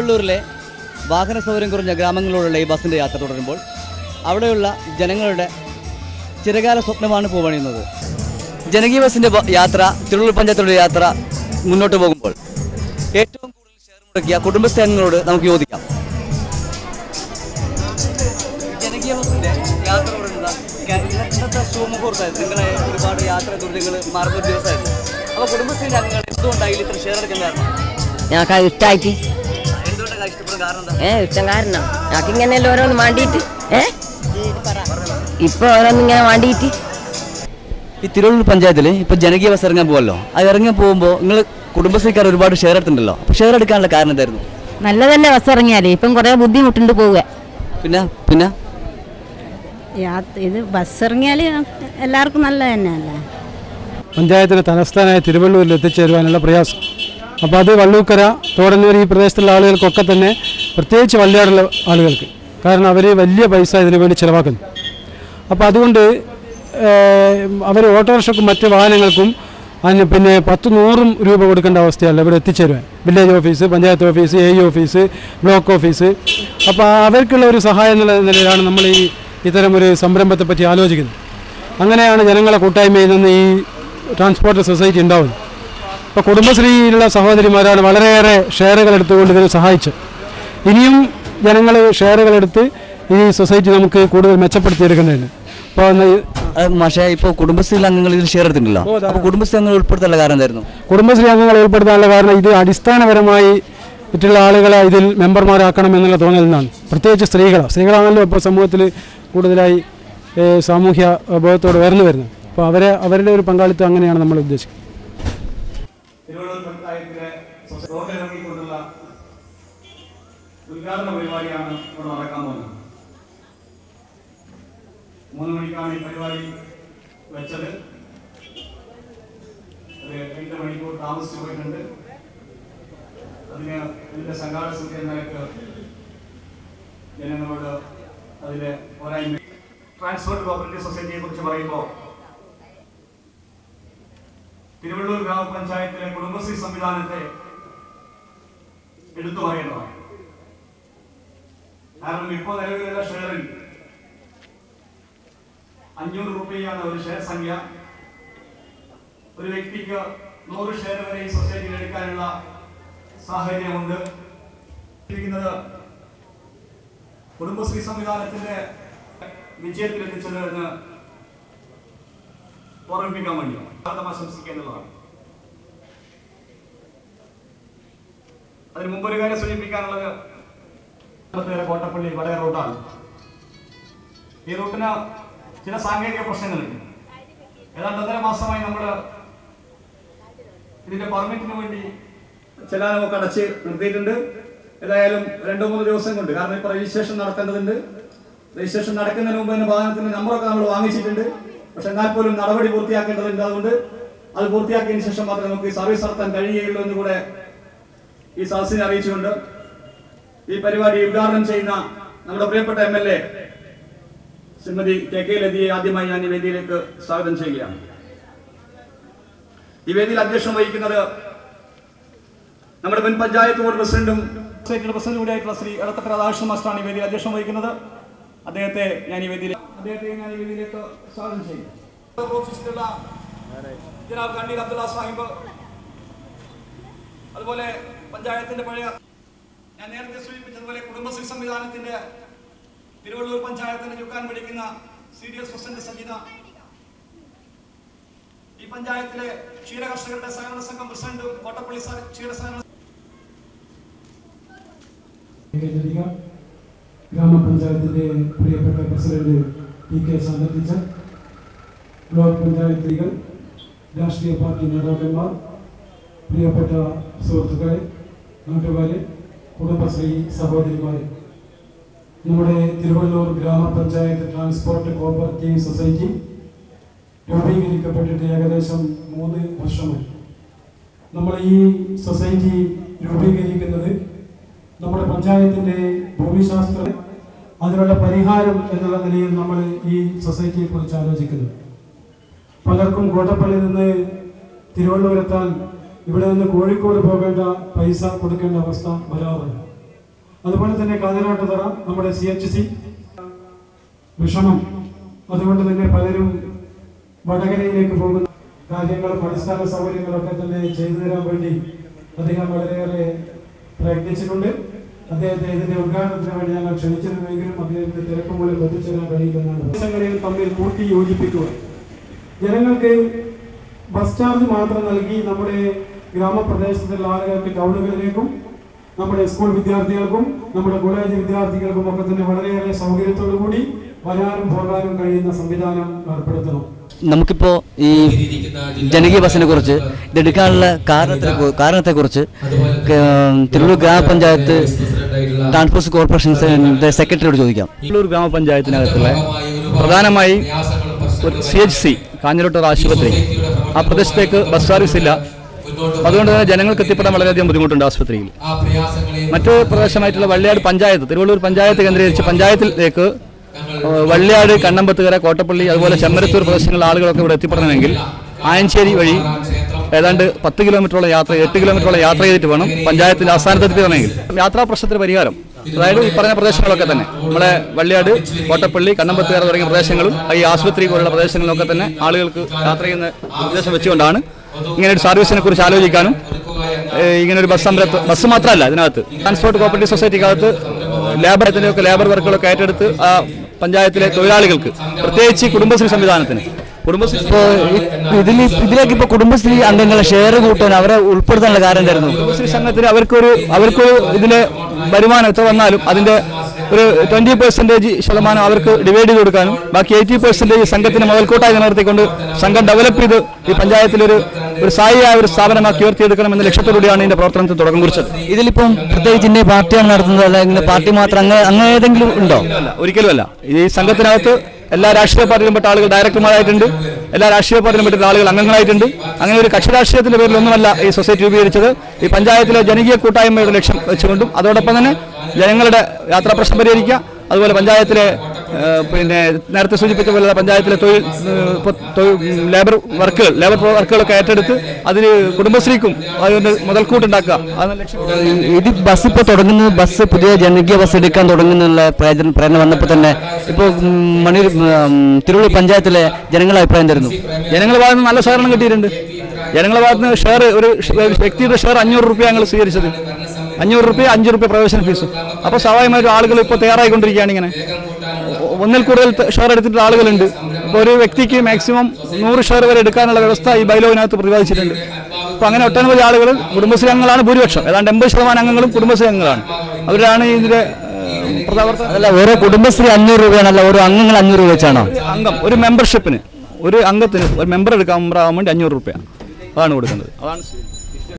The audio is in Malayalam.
തിരുവള്ളൂരിലെ വാഹന സൗകര്യം കുറഞ്ഞ ഗ്രാമങ്ങളിലൂടെയുള്ള ഈ ബസ്സിന്റെ യാത്ര തുടരുമ്പോൾ അവിടെയുള്ള ജനങ്ങളുടെ ചിരകാല സ്വപ്നമാണ് പൂവണിയുന്നത്. ജനകീയ ബസ്സിന്റെ യാത്ര തിരുവള്ളൂർ പഞ്ചായത്തിലുള്ള യാത്ര മുന്നോട്ട് പോകുമ്പോൾ ഏറ്റവും കൂടുതൽ ഷെയർ മുടക്കിയ കുടുംബസ്ഥാനങ്ങളോട് നമുക്ക് യോജിക്കാം. ജനകീയ ഒരുപാട് യാത്ര അപ്പോൾ ഞങ്ങൾക്ക് ഇഷ്ടമായിട്ട് ഏ ഇഷ്ടം കാരണം. ഞങ്ങൾക്ക് ഇങ്ങനെയല്ല ഓരോന്ന് വേണ്ടിയിട്ട് ഏ? ഇപ്പൊ ഓരോന്ന് ഇങ്ങനെ വേണ്ടിയിട്ട് ഈ തിരുവള്ളൂർ പഞ്ചായത്തിൽ ഇപ്പൊ ജനകീയ ബസ് ഇറങ്ങാൻ പോകുമല്ലോ അത് ഇറങ്ങാൻ പോകുമ്പോൾ നിങ്ങൾ കുടുംബശ്രീക്കാർ ഒരുപാട് ഷെയർ എടുത്തിട്ടുണ്ടല്ലോ. അപ്പൊ ഷെയർ എടുക്കാനുള്ള കാരണം എന്തായിരുന്നു? നല്ലതല്ലേ ബസ് ഇറങ്ങിയാലേ. ഇപ്പം കുറെ ബുദ്ധിമുട്ടുണ്ട് പോവുക. പിന്നെ പിന്നെ? ഇത് ബസ് ഇറങ്ങിയാൽ എല്ലാവർക്കും നല്ല തന്നെയല്ലേ? പഞ്ചായത്തിലെ തലസ്ഥാനമായ തിരുവള്ളൂരിൽ എത്തിച്ചേരുവാനുള്ള പ്രയാസം. അപ്പോൾ അത് വള്ളൂക്കര തോടന്നൂർ ഈ പ്രദേശത്തുള്ള ആളുകൾക്കൊക്കെ തന്നെ പ്രത്യേകിച്ച് വള്ളിയാടുള്ള ആളുകൾക്ക്. കാരണം അവർ വലിയ പൈസ ഇതിനു വേണ്ടി ചിലവാക്കുന്നു. അപ്പോൾ അതുകൊണ്ട് അവർ ഓട്ടോറിക്ഷക്കും മറ്റ് വാഹനങ്ങൾക്കും അതിന് പിന്നെ പത്ത് നൂറും രൂപ കൊടുക്കേണ്ട അവസ്ഥയല്ല ഇവിടെ എത്തിച്ചേരുവാൻ. Village office panchayat office A office block office. അപ്പോൾ അവർക്കുള്ള ഒരു സഹായം എന്നുള്ള നിലയിലാണ് നമ്മൾ ഈ ഇത്തരം ഒരു സംരംഭത്തെ പറ്റി ആലോചിക്കുന്നത്. അങ്ങനെയാണ് ജനങ്ങളെ കൂട്ടായ്മയിൽ നിന്ന് ഈ ട്രാൻസ്പോർട്ട് സൊസൈറ്റി ഉണ്ടാവുന്നത്. ഇപ്പോൾ കുടുംബശ്രീയിലുള്ള സഹോദരിമാരാണ് വളരെയേറെ ഷെയറുകൾ എടുത്തുകൊണ്ട് ഇതിനെ സഹായിച്ചത്. ഇനിയും ജനങ്ങൾ ഷെയറുകൾ എടുത്ത് ഈ സൊസൈറ്റി നമുക്ക് കൂടുതൽ മെച്ചപ്പെടുത്തിയെടുക്കേണ്ടതുണ്ട് അപ്പോൾ പക്ഷേ ഇപ്പോൾ കുടുംബശ്രീ അംഗങ്ങൾ ഇതിൽ ഷെയർ എടുത്തിട്ടുണ്ടല്ലോ അപ്പോൾ കുടുംബശ്രീ അംഗങ്ങൾ ഉൾപ്പെടുത്താനുള്ള കാരണം എന്തായിരുന്നു? കുടുംബശ്രീ അംഗങ്ങളെ ഉൾപ്പെടുത്താനുള്ള കാരണം ഇത് അടിസ്ഥാനപരമായി മറ്റുള്ള ആളുകളെ ഇതിൽ മെമ്പർമാരാക്കണം എന്നുള്ള തോന്നൽ നിന്നാണ്. പ്രത്യേകിച്ച് സ്ത്രീകൾ സ്ത്രീകളാണല്ലോ ഇപ്പോൾ സമൂഹത്തിൽ കൂടുതലായി സാമൂഹ്യ ബോധത്തോട് ഉയർന്നു വരുന്നത്. അപ്പോൾ അവരെ അവരുടെ ഒരു പങ്കാളിത്തം അങ്ങനെയാണ് നമ്മൾ ഉദ്ദേശിക്കുന്നത്. തിരുവനന്തപുരം പഞ്ചായത്തിലെ റോഡ് ഇറങ്ങിക്കൊണ്ടുള്ള ഉദ്ഘാടന പരിപാടിയാണ് ഇവിടെ നടക്കാൻ പോകുന്നത്. മൂന്ന് മണിക്കാണ് ഈ പരിപാടി വെച്ചത്. രണ്ട് മണിക്കൂർ താമസിച്ചു പോയിട്ടുണ്ട്. അതിന് ഇതിന്റെ സംഘാടക സമിതി എന്ന നിലയ്ക്ക് ജനങ്ങളോട് അതിലെ പോരായ്മ ട്രാൻസ്പോർട്ട് കോപ്പറേറ്റീവ് സൊസൈറ്റിയെ കുറിച്ച് പറയുമ്പോൾ തിരുവള്ളൂർ ഗ്രാമപഞ്ചായത്തിലെ കുടുംബശ്രീ സംവിധാനത്തെ എടുത്തു പറയേണ്ടതാണ്. കാരണം ഇപ്പോൾ നിലവിലുള്ള ഷെയറിൽ അഞ്ഞൂറ് രൂപയാണ് ഒരു ഷെയർ സംഖ്യ. ഒരു വ്യക്തിക്ക് നൂറ് ഷെയർ വരെ ഈ സൊസൈറ്റിയിൽ എടുക്കാനുള്ള സാഹചര്യമുണ്ട്. ഇരിക്കുന്നത് കുടുംബശ്രീ സംവിധാനത്തിന്റെ വിജയത്തിലെത്തിച്ചത് എന്ന് ഓർമ്മിപ്പിക്കാൻ വേണ്ടിയാണ്. ഭാരതം എന്നുള്ളതാണ്. അതിന് മുമ്പ് ഒരു കാര്യം സൂചിപ്പിക്കാനുള്ളത് കോട്ടപ്പള്ളി വടയ റൂട്ടാണ്. ഈ റൂട്ടിന് ചില സാങ്കേതിക പ്രശ്നങ്ങളുണ്ട്. ഏതാണ്ട് ഒന്നര മാസമായി നമ്മൾ ഇതിന്റെ പെർമിറ്റിന് വേണ്ടി ചില നമുക്ക് അടച്ച് നിർത്തിയിട്ടുണ്ട്. ഏതായാലും രണ്ടോ മൂന്ന് ദിവസം കൊണ്ട് കാരണം ഇപ്പൊ രജിസ്ട്രേഷൻ നടത്തേണ്ടതുണ്ട് രജിസ്ട്രേഷൻ നടക്കുന്നതിന് മുമ്പ് തന്നെ വാഹനത്തിന്റെ നമ്പറൊക്കെ നമ്മൾ വാങ്ങിച്ചിട്ടുണ്ട്. പക്ഷെ എന്നാൽ പോലും നടപടി പൂർത്തിയാക്കേണ്ടതുണ്ട്. അതുകൊണ്ട് അത് പൂർത്തിയാക്കിയതിനു ശേഷം മാത്രമേ നമുക്ക് സർവീസ് നടത്താൻ കഴിയുകയുള്ളൂ എന്ന് കൂടെ ഈ സദസ്സിനെ അറിയിച്ചുകൊണ്ട് ഈ പരിപാടി ഉദ്ഘാടനം ചെയ്യുന്ന നമ്മുടെ പ്രിയപ്പെട്ട M L A Shrimati K K ലതിയെ ആദ്യമായി ഞാൻ ഈ വേദിയിലേക്ക് സ്വാഗതം ചെയ്യുകയാണ്. ഈ വേദിയിൽ അധ്യക്ഷം വഹിക്കുന്നത് നമ്മുടെ മുൻ പഞ്ചായത്ത് ബോർഡ് പ്രസിഡന്റും പ്രസിഡന്റ് കൂടിയായിട്ടുള്ള ശ്രീ എടത്തക്ക രാധാകൃഷ്ണൻ മാസ്റ്ററാണ് ഈ വേദിയിൽ അധ്യക്ഷം വഹിക്കുന്നത്. അദ്ദേഹത്തെ ഞാൻ ഈ വേദിയിൽ അദ്ദേഹത്തെ ഞാൻ ഈ വേദിയിലേക്ക് സ്വാഗതം ചെയ്യും ഓഫീസിലുള്ള ജനാബ് കണ്ണീർ അബ്ദുള്ള സാഹിബ്. അതുപോലെ പഞ്ചായത്തിന്റെ പഴയ ഞാൻ നേരത്തെ സൂചിപ്പിച്ചതുപോലെ കുടുംബശ്രീ സംവിധാനത്തിന്റെ തിരുവള്ളൂർ പഞ്ചായത്തിന് ചുക്കാൻ പിടിക്കുന്ന C D S president Sajitha ഈ പഞ്ചായത്തിലെ ക്ഷീരകർഷകരുടെ സഹകരണ സംഘം പ്രസിഡന്റും കോട്ടപ്പള്ളി സഹ- സഹകരണ പ്രിയപ്പെട്ട president P K Shantha teacher block പഞ്ചായത്തുകൾ രാഷ്ട്രീയ പാർട്ടി നേതാക്കന്മാർ പ്രിയപ്പെട്ട സുഹൃത്തുക്കളെ നാട്ടുകാരെ കുടുംബശ്രീ സഹോദരിമാരെ. നമ്മുടെ തിരുവള്ളൂർ ഗ്രാമപഞ്ചായത്ത് ട്രാൻസ്പോർട്ട് കോപ്പറേറ്റീവ് സൊസൈറ്റി രൂപീകരിക്കപ്പെട്ടിട്ട് ഏകദേശം മൂന്ന് വർഷമായി. നമ്മൾ ഈ സൊസൈറ്റി രൂപീകരിക്കുന്നത് നമ്മുടെ പഞ്ചായത്തിന്റെ ഭൂമിശാസ്ത്ര അതിനുള്ള പരിഹാരം എന്നുള്ള നിലയിൽ നമ്മൾ ഈ സൊസൈറ്റിയെ കുറിച്ച് ആലോചിക്കുന്നു. പലർക്കും കോട്ടപ്പള്ളിയിൽ നിന്ന് തിരുവനന്തപുരത്താൽ ഇവിടെ നിന്ന് കോഴിക്കോട് പോകേണ്ട പൈസ കൊടുക്കേണ്ട അവസ്ഥ വരാറുണ്ട്. അതുപോലെ തന്നെ കാതിരാട്ടുതറ നമ്മുടെ സി എച്ച് സി വിഷമം. അതുകൊണ്ട് തന്നെ പലരും വടകരയിലേക്ക് പോകുന്ന കാര്യങ്ങളും അടിസ്ഥാന സൗകര്യങ്ങളൊക്കെ തന്നെ ചെയ്തു തരാൻ വേണ്ടി അദ്ദേഹം വളരെയേറെ പ്രയത്നിച്ചിട്ടുണ്ട്. അദ്ദേഹത്തെ ഇതിന്റെ ഉദ്ഘാടനത്തിന് വേണ്ടി ഞങ്ങൾ ക്ഷണിച്ചിരുന്നുവെങ്കിലും അദ്ദേഹത്തിന്റെ തിരക്ക് മൂലം എത്തിച്ചേരാൻ കഴിയില്ലെന്നാണ്. ദിവസങ്ങളെയും തമ്മിൽ കൂട്ടി യോജിപ്പിക്കുക ജനങ്ങൾക്ക് ബസ് ചാർജ് മാത്രം നൽകി നമ്മുടെ ഗ്രാമപ്രദേശത്തുള്ള ആളുകൾക്ക് ടൗണുകളിലേക്കും നമ്മുടെ സ്കൂൾ വിദ്യാർത്ഥികൾക്കും നമ്മുടെ കോളേജ് വിദ്യാർത്ഥികൾക്കും ഒക്കെ തന്നെ വളരെയേറെ സൗകര്യത്തോടു കൂടി വരാനും പോകാനും കഴിയുന്ന സംവിധാനം ഏർപ്പെടുത്തണം. നമുക്കിപ്പോൾ ഈ ജനകീയ ബസ്സിനെ കുറിച്ച് ഇതെടുക്കാനുള്ള കാരണത്തെ കാരണത്തെ കാരണത്തെക്കുറിച്ച് തിരുവള്ളൂർ ഗ്രാമപഞ്ചായത്ത് ട്രാൻസ്പോർട്ട് കോർപ്പറേഷൻ സെക്രട്ടറിയോട് ചോദിക്കാം. തിരുവള്ളൂർ ഗ്രാമപഞ്ചായത്തിനകത്തുള്ള പ്രധാനമായി സി എച്ച് സി കാഞ്ഞിരട്ടൂർ ആശുപത്രി. ആ പ്രദേശത്തേക്ക് ബസ് സർവീസ് ഇല്ല. അതുകൊണ്ട് തന്നെ ജനങ്ങൾക്ക് എത്തിപ്പെടാൻ വളരെയധികം ബുദ്ധിമുട്ടുണ്ട് ആശുപത്രിയിൽ. മറ്റു പ്രദേശമായിട്ടുള്ള വള്ളിയാട് പഞ്ചായത്ത് തിരുവള്ളൂർ പഞ്ചായത്ത് കേന്ദ്രീകരിച്ച് പഞ്ചായത്തിലേക്ക് വള്ളിയാട് കണ്ണമ്പത്തുകര കോട്ടപ്പള്ളി അതുപോലെ ചെമ്മരത്തൂർ പ്രദേശങ്ങളിലെ ആളുകളൊക്കെ ഇവിടെ എത്തിപ്പെടണമെങ്കിൽ ആയഞ്ചേരി വഴി ഏതാണ്ട് പത്ത് കിലോമീറ്ററോളം യാത്ര എട്ട് കിലോമീറ്ററോളം യാത്ര ചെയ്തിട്ട് വേണം പഞ്ചായത്തിന്റെ ആസ്ഥാനത്ത് എത്തിപ്പെടണമെങ്കിൽ യാത്രാ പ്രശ്നത്തിന് പരിഹാരം. അതായത് ഈ പറഞ്ഞ പ്രദേശങ്ങളൊക്കെ തന്നെ. നമ്മളെ വള്ളിയാട് കോട്ടപ്പള്ളി കണ്ണമ്പത്തുകര തുടങ്ങിയ പ്രദേശങ്ങളും ഈ ആശുപത്രി പോലുള്ള പ്രദേശങ്ങളിലൊക്കെ തന്നെ ആളുകൾക്ക് യാത്ര ചെയ്യുന്ന ഉദ്ദേശം വെച്ചുകൊണ്ടാണ് ഇങ്ങനെ ഒരു സർവീസിനെ കുറിച്ച് ആലോചിക്കാനും ഇങ്ങനെ ഒരു ബസ് സമരത്ത് ബസ് മാത്രമല്ല ഇതിനകത്ത് ട്രാൻസ്പോർട്ട് കോപ്പറേറ്റീവ് സൊസൈറ്റിക്കകത്ത് ലേബർ ലേബർ വർക്കുകളൊക്കെ ഏറ്റെടുത്ത് ആ പഞ്ചായത്തിലെ തൊഴിലാളികൾക്ക് പ്രത്യേകിച്ച് കുടുംബശ്രീ സംവിധാനത്തിന് കുടുംബശ്രീ ഇതിൽ ഇതിലേക്ക് ഇപ്പൊ കുടുംബശ്രീ അംഗങ്ങളെ ഷെയർ കൂട്ടാൻ അവരെ ഉൾപ്പെടുത്താനുള്ള കാരണം തരുന്നു കുടുംബശ്രീ സംഘത്തിന് അവർക്കൊരു അവർക്കൊരു ഇതിലെ വരുമാനം എത്ര വന്നാലും അതിന്റെ ഒരു ട്വന്റി പെർസെന്റേജ് ശതമാനം അവർക്ക് ഡിവൈഡ് ചെയ്ത് കൊടുക്കാനും ബാക്കി എയ്റ്റി പെർസെന്റേജ് സംഘത്തിന് മുതൽക്കൂട്ടായി നിലനിർത്തിക്കൊണ്ട് സംഘം ഡെവലപ്പ് ചെയ്ത് ഈ പഞ്ചായത്തിലൊരു ഒരു സ്ഥായിയായ ഒരു സ്ഥാപനമാക്കി ഉയർത്തിയെടുക്കണം എന്ന ലക്ഷ്യത്തോടുകൂടിയാണ് ഇതിന്റെ പ്രവർത്തനത്തിന് തുടക്കം കുറിച്ചത്. ഇതിലിപ്പം പ്രത്യേകിച്ച് ഇന്ത്യ പാർട്ടിയാണ് നടത്തുന്നത് അല്ലെങ്കിൽ പാർട്ടി മാത്രം അങ്ങനെ അങ്ങനെ ഏതെങ്കിലും ഉണ്ടോ? അല്ല. ഒരിക്കലുമല്ല ഈ സംഘത്തിനകത്ത് എല്ലാ രാഷ്ട്രീയ പാർട്ടിയിലും പെട്ട ആളുകൾ ഡയറക്ടർമാരായിട്ടുണ്ട് എല്ലാ രാഷ്ട്രീയ പാർട്ടിയിലും പെട്ട ആളുകൾ അംഗങ്ങളായിട്ടുണ്ട്. അങ്ങനെ ഒരു കക്ഷി രാഷ്ട്രീയത്തിന്റെ പേരിലൊന്നുമല്ല ഈ സൊസൈറ്റി രൂപീകരിച്ചത്. ഈ പഞ്ചായത്തിലെ ജനകീയ കൂട്ടായ്മയുടെ ലക്ഷ്യം വെച്ചുകൊണ്ടും അതോടൊപ്പം തന്നെ ജനങ്ങളുടെ യാത്രാ പ്രശ്നം പരിഹരിക്കുക. അതുപോലെ പഞ്ചായത്തിലെ പിന്നെ നേരത്തെ സൂചിപ്പിച്ച പോലെ പഞ്ചായത്തിലെ തൊഴിൽ തൊഴിൽ ലേബർ വർക്കുകൾ ലേബർ വർക്കുകളൊക്കെ ഏറ്റെടുത്ത് അതിന് കുടുംബശ്രീക്കും അതിന് മുതൽക്കൂട്ടുണ്ടാക്കുക. ഇത് ബസ് ഇപ്പോൾ തുടങ്ങുന്നത് ബസ് പുതിയ ജനകീയ ബസ് എടുക്കാൻ തുടങ്ങുന്നുള്ള പ്രയോജനം പ്രേരണ വന്നപ്പോൾ തന്നെ ഇപ്പോൾ മണിയൂർ തിരുവള്ളി പഞ്ചായത്തിലെ ജനങ്ങളെ അഭിപ്രായം തരുന്നു. ജനങ്ങളുടെ ഭാഗത്ത് നല്ല സഹകരണം കിട്ടിയിട്ടുണ്ട്. ജനങ്ങളുടെ ഭാഗത്ത് നിന്ന് ഷെയർ ഒരു ഒരു വ്യക്തിയുടെ ഷെയർ അഞ്ഞൂറ് റുപ്യ ഞങ്ങൾ സ്വീകരിച്ചത്. അഞ്ഞൂറ് റുപ്യ അഞ്ച് റുപ്യ പ്രവേശന ഫീസ്. അപ്പോൾ സ്വാഭാവികമായിട്ടും ആളുകൾ ഇപ്പോൾ തയ്യാറായിക്കൊണ്ടിരിക്കുകയാണ് ഇങ്ങനെ. ഒന്നിൽ കൂടുതൽ ഷെയർ എടുത്തിട്ടുള്ള ആളുകളുണ്ട്. ഇപ്പോൾ ഒരു വ്യക്തിക്ക് മാക്സിമം നൂറ് ഷെയർ വരെ എടുക്കാനുള്ള വ്യവസ്ഥ ഈ ബൈലോവിനകത്ത് പ്രതിപാദിച്ചിട്ടുണ്ട്. അപ്പോൾ അങ്ങനെ ഒട്ടനവധി ആളുകൾ കുടുംബശ്രീ അംഗങ്ങളാണ് ഭൂരിപക്ഷം. ഏതാണ്ട് എൺപത് ശതമാനം അംഗങ്ങളും കുടുംബശ്രീ അംഗങ്ങളാണ് അവരാണ് ഇതിന്റെ അല്ല ഓരോ കുടുംബശ്രീ അഞ്ഞൂറ് രൂപയാണല്ല ഓരോ അംഗങ്ങൾ അഞ്ഞൂറ് രൂപ വെച്ചാണോ? അംഗം ഒരു മെമ്പർഷിപ്പിന് ഒരു അംഗത്തിന് ഒരു മെമ്പർ എടുക്കാൻ വേണ്ടി അഞ്ഞൂറ് രൂപയാണ്. അതാണ് കൊടുക്കുന്നത്. അതാണ്